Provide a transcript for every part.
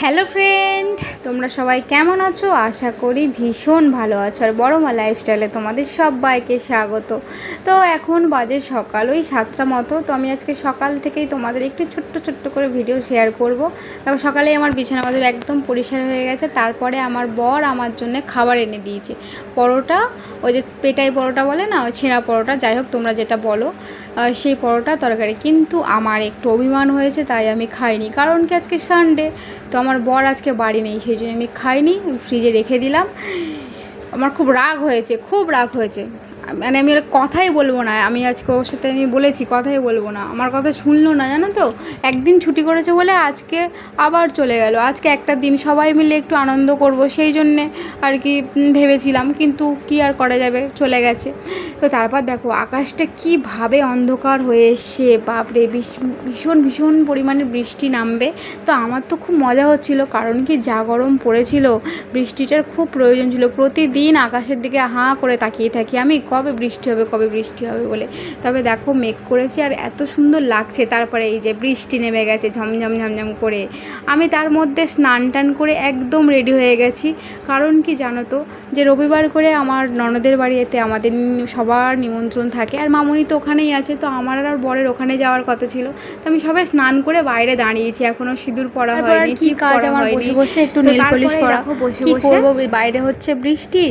Hello friend তোমরা সবাই কেমন আছো? আশা করি ভীষণ ভালো আছো। আর বড় মা লাইফস্টাইলে তোমাদের সবাইকে স্বাগত। তো এখন বাজে সকাল, ওই সাতটা মতো। তো আমি আজকে সকাল থেকেই তোমাদের একটু ছোট্ট ছোট্ট করে ভিডিও শেয়ার করব। দেখো, সকালে আমার বিছানা বাজার একদম পরিষ্কার হয়ে গেছে। তারপরে আমার বর আমার জন্য খাবার এনে দিয়েছে। পরোটা, ওই যে পেটাই পরোটা বলে না, ওই ছেঁড়া পরোটা, যাই হোক তোমরা যেটা বলো সেই পরোটা তরকারি। কিন্তু আমার একটু অভিমান হয়েছে, তাই আমি খাইনি। কারণ কি আজকে সানডে তো আমার বর আজকে বাড়ি নেই, সেই জন্য আমি খাইনি ফ্রিজে রেখে দিলাম। আমার খুব রাগ হয়েছে, খুব রাগ হয়েছে। মানে আমি কথাই বলব না, আমি আজকে ওর সাথে আমি বলেছি, কথাই বলব না। আমার কথা শুনলো না, জানো তো? একদিন ছুটি করেছে বলে আজকে আবার চলে গেল। আজকে একটা দিন সবাই মিলে একটু আনন্দ করব, সেই জন্যে আর কি ভেবেছিলাম, কিন্তু কি আর করা যাবে, চলে গেছে। তো তারপর দেখো, আকাশটা কীভাবে অন্ধকার হয়ে এসছে, বাপরে ভীষ- ভীষণ ভীষণ পরিমাণে বৃষ্টি নামবে। তো আমার তো খুব মজা হচ্ছিল, কারণ কি, যা গরম পড়েছিল, বৃষ্টিটার খুব প্রয়োজন ছিল। প্রতিদিন আকাশের দিকে হাঁ করে তাকিয়ে থাকি আমি কবে বৃষ্টি হবে, কবে বৃষ্টি হবে বলে। তবে দেখো মেঘ করেছে আর এত সুন্দর লাগছে। তারপরে এই যে বৃষ্টি নেমে গেছে ঝমঝম ঝমঝম করে। আমি তার মধ্যে স্নান টান করে একদম রেডি হয়ে গেছি। কারণ কি জানো তো? যে রবিবার করে আমার ননদের বাড়িতে আমাদের সবার নিমন্ত্রণ থাকে। আর মামুনি তো ওখানেই আছে তো আমার আর বরের ওখানে যাওয়ার কথা ছিল। তো আমি সবাই স্নান করে বাইরে দাঁড়িয়েছি এখনও সিঁদুর পরা হয়নি কি কাজ? আমার বসে বসে একটু nail polish করা। বসে বসে করব? বাইরে হচ্ছে বৃষ্টি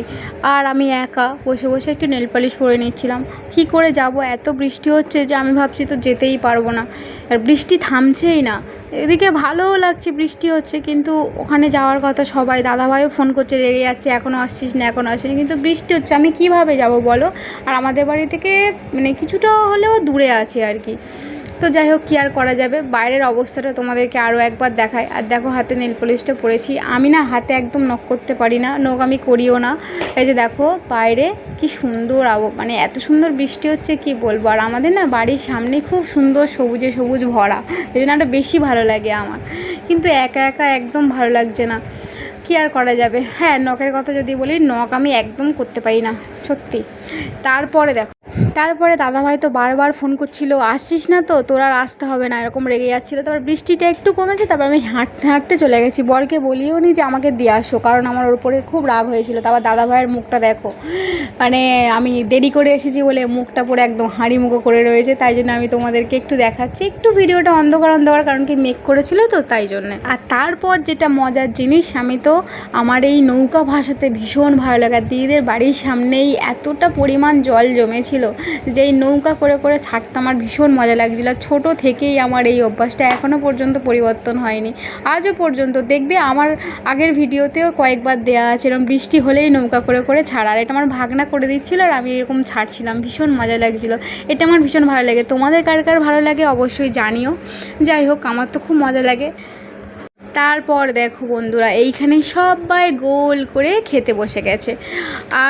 আর আমি একা। বসে বসে একটু নেল পালিশ পরে নিচ্ছিলাম। কি করে যাব? এত বৃষ্টি হচ্ছে যে আমি ভাবছি তো যেতেই পারব না। আর বৃষ্টি থামছেই না। এদিকে ভালোও লাগছে বৃষ্টি হচ্ছে, কিন্তু ওখানে যাওয়ার কথা সবাই, দাদাভাইও ফোন করছে, রেগে যাচ্ছে এখনও আসছিস না এখনও আসছিস না। কিন্তু বৃষ্টি হচ্ছে, আমি কীভাবে যাব বলো? আর আমাদের বাড়ি থেকে মানে কিছুটা হলেও দূরে আছে আর কি। তো যাই হোক, কী আর করা যাবে? বাইরের অবস্থাটা তোমাদেরকে আরও একবার দেখায় আর দেখো, হাতে নেল পলিশটা পরেছি। আমি না হাতে একদম নখ করতে পারি না নখ আমি করিও না। এই যে দেখো, বাইরে কি সুন্দর আবো মানে এত সুন্দর বৃষ্টি হচ্ছে, কি বলব? আর আমাদের না বাড়ির সামনে খুব সুন্দর সবুজে সবুজ ভরা। এই জন্য আরও বেশি ভালো লাগে আমার। কিন্তু একা একা একদম ভালো লাগছে না। কি আর করা যাবে? হ্যাঁ নখের কথা যদি বলি নখ আমি একদম করতে পারি না। সত্যি। তারপরে দেখো তারপরে দাদাভাই তো বারবার ফোন করছিল, আসছিস না তো? তোর আর আসতে হবে না। এরকম রেগে যাচ্ছিল। তারপর বৃষ্টিটা একটু কমেছে, তারপর আমি হাঁটতে হাঁটতে চলে গেছি। বরকে বলিও নি যে আমাকে দিয়ে আসো, কারণ আমার ওর উপরে খুব রাগ হয়েছিল। তারপর দাদাভাইয়ের মুখটা দেখো মানে আমি দেরি করে এসেছি বলে মুখটা পুরো একদম হাঁড়ি মুখো করে রয়েছে। তাই জন্য আমি তোমাদেরকে একটু দেখাচ্ছি। একটু ভিডিওটা অন্ধকার অন্ধকার, কারণ কি মেক করেছিল তো, তাই জন্য। আর তারপর যেটা মজার জিনিস, আমি তো আমার এই নৌকা ভাসাতে ভীষণ ভালো লাগে। দিদিদের বাড়ির সামনেই এতটা পরিমাণ জল জমেছিল যে এই নৌকা করে করে ছাড়তে আমার ভীষণ মজা লাগছিল। ছোটো থেকেই আমার এই অভ্যাসটা এখনও পর্যন্ত পরিবর্তন হয়নি। আজও পর্যন্ত দেখবে আমার আগের ভিডিওতেও কয়েকবার দেওয়া আছে এরকম বৃষ্টি হলেই নৌকা করে করে ছাড়া। আর এটা আমার ভাগনা করে দিচ্ছিল আর আমি এরকম ছাড়ছিলাম। ভীষণ মজা লাগছিল। এটা আমার ভীষণ ভালো লাগে। তোমাদের কার কার ভালো লাগে অবশ্যই জানিও। যাই হোক, আমার তো খুব মজা লাগে। তারপর দেখো বন্ধুরা, এইখানে সবাই গোল করে খেতে বসে গেছে।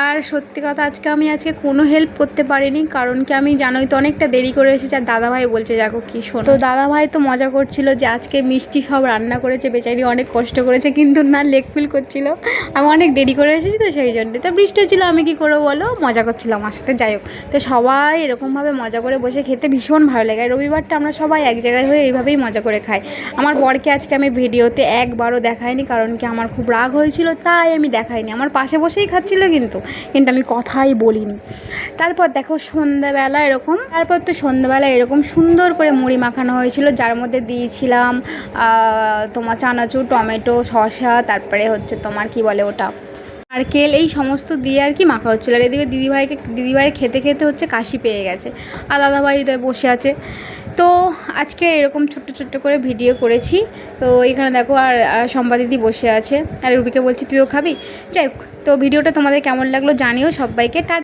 আর সত্যি কথা, আজকে আমি আজকে কোনো হেল্প করতে পারিনি, কারণ কি আমি জানোই তো অনেকটা দেরি করে এসেছি, আর দাদাভাই বলছে যাকো কি শোনো। তো দাদাভাই তো মজা করছিল যে আজকে মিষ্টি সব রান্না করেছে, বেচারি অনেক কষ্ট করেছে, কিন্তু না লেগ ফিল করছিল। আমি অনেক দেরি করে এসেছি তো সেই জন্যে। তো বৃষ্টি হচ্ছিল আমি কি করব বলো? মজা করছিল আমার সাথে, যাই হোক। তো সবাই এরকমভাবে মজা করে বসে খেতে ভীষণ ভালো লাগে। রবিবারটা আমরা সবাই এক জায়গায় হয়ে এইভাবেই মজা করে খাই। আমার বরকে আজকে আমি ভিডিওতে একবারও দেখায়নি, কারণ কি আমার খুব রাগ হয়েছিল, তাই আমি দেখাইনি আমার পাশে বসেই খাচ্ছিল কিন্তু কিন্তু আমি কথাই বলিনি। তারপর দেখো সন্ধ্যাবেলা এরকম, তারপর তো সন্ধ্যাবেলা এরকম সুন্দর করে মুড়ি মাখানো হয়েছিল, যার মধ্যে দিয়েছিলাম তোমার চানাচুর, টমেটো, শসা, তারপরে হচ্ছে তোমার কি বলে ওটা, নারকেল, এই সমস্ত দিয়ে আর কি মাখা হচ্ছিল। আর এদিকে দিদিভাইকে দিদিভাই খেতে খেতে হচ্ছে কাশি পেয়ে গেছে। আর দাদাভাই বসে আছে। তো আজকে এরকম ছোট্ট ছোট্ট করে ভিডিও করেছি। তো এখানে দেখো আর সম্বা দিদি বসে আছে। আর রুবিকে বলছি, তুইও খাবি? যাই তো ভিডিওটা তোমাদের কেমন লাগল জানিও সবাইকে। টা